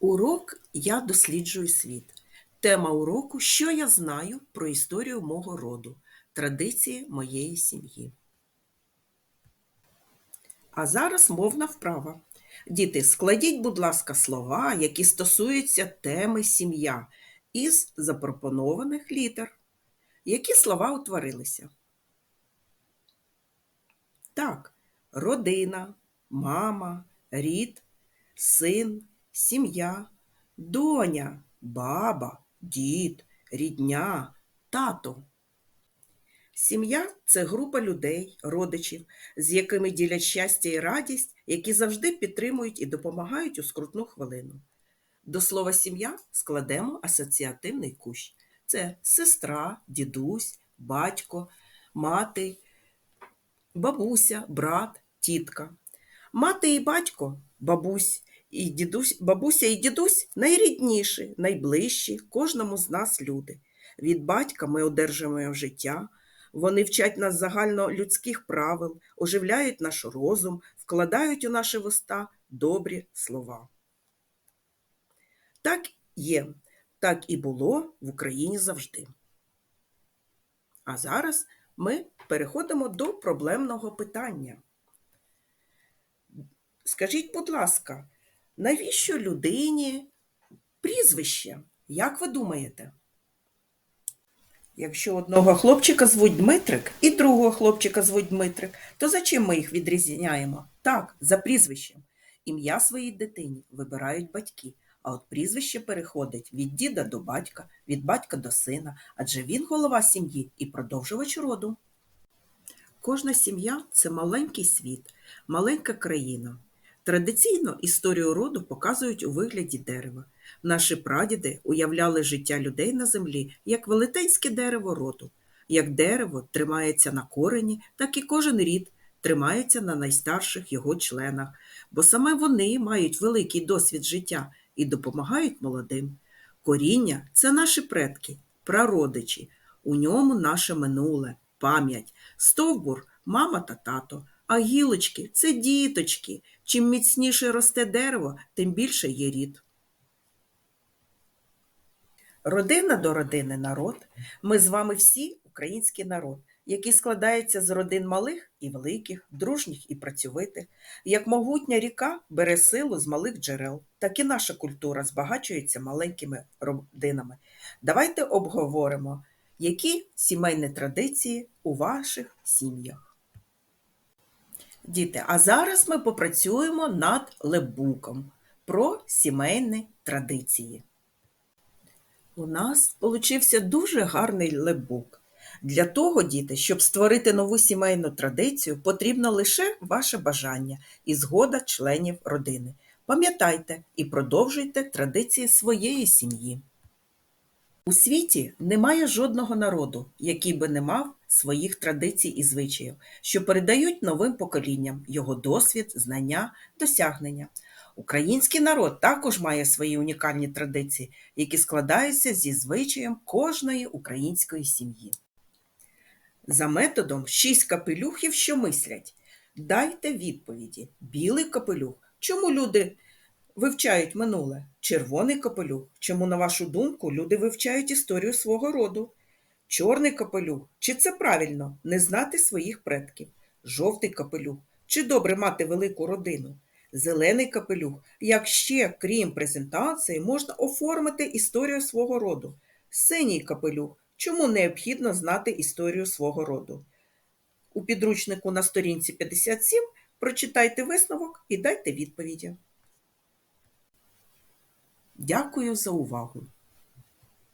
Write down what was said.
Урок Я досліджую світ. Тема уроку Що я знаю про історію мого роду, традиції моєї сім'ї. А зараз мовна вправа. Діти, складіть, будь ласка, слова, які стосуються теми сім'я із запропонованих літер. Які слова утворилися? Так, родина, мама, рід, син, сім'я, доня, баба, дід, рідня, тато. Сім'я це група людей, родичів, з якими ділять щастя і радість, які завжди підтримують і допомагають у скрутну хвилину. До слова сім'я складемо асоціативний кущ. Це сестра, дідусь, батько, мати, бабуся, брат, тітка. Мати і батько, бабусь і дідусь, бабуся і дідусь найрідніші, найближчі кожному з нас люди. Від батька ми одержуємо життя, вони вчать нас загальнолюдських правил, оживляють наш розум, вкладають у наші вуста добрі слова. Так є, так і було в Україні завжди. А зараз ми переходимо до проблемного питання. Скажіть, будь ласка, навіщо людині прізвище? Як ви думаєте? Якщо одного хлопчика звуть Дмитрик і другого хлопчика звуть Дмитрик, то за чим ми їх відрізняємо? Так, за прізвищем. Ім'я своїй дитині вибирають батьки, а от прізвище переходить від діда до батька, від батька до сина, адже він голова сім'ї і продовжувач роду. Кожна сім'я це маленький світ, маленька країна. Традиційно історію роду показують у вигляді дерева. Наші прадіди уявляли життя людей на землі як велетенське дерево роду. Як дерево тримається на корені, так і кожен рід тримається на найстарших його членах, бо саме вони мають великий досвід життя і допомагають молодим. Коріння це наші предки, прародичі, у ньому наше минуле, пам'ять, стовбур мама та тато, а гілочки це діточки. Чим міцніше росте дерево, тим більше є рід. Родина до родини народ. Ми з вами всі український народ, який складається з родин малих і великих, дружніх і працьовитих. Як могутня ріка бере силу з малих джерел, так і наша культура збагачується маленькими родинами. Давайте обговоримо, які сімейні традиції у ваших сім'ях. Діти, а зараз ми попрацюємо над лебуком про сімейні традиції. У нас получився дуже гарний лебук. Для того, діти, щоб створити нову сімейну традицію, потрібно лише ваше бажання і згода членів родини. Пам'ятайте і продовжуйте традиції своєї сім'ї. У світі немає жодного народу, який би не мав своїх традицій і звичаїв, що передають новим поколінням його досвід, знання, досягнення. Український народ також має свої унікальні традиції, які складаються зі звичаєм кожної української сім'ї. За методом шість капелюхів, що мислять. Дайте відповіді. Білий капелюх. Чому люди вивчають минуле? Червоний капелюх. Чому, на вашу думку, люди вивчають історію свого роду? Чорний капелюх. Чи це правильно не знати своїх предків? Жовтий капелюх. Чи добре мати велику родину? Зелений капелюх. Як ще, крім презентації, можна оформити історію свого роду? Синій капелюх. Чому необхідно знати історію свого роду? У підручнику на сторінці 57 прочитайте висновок і дайте відповіді. Дякую за увагу!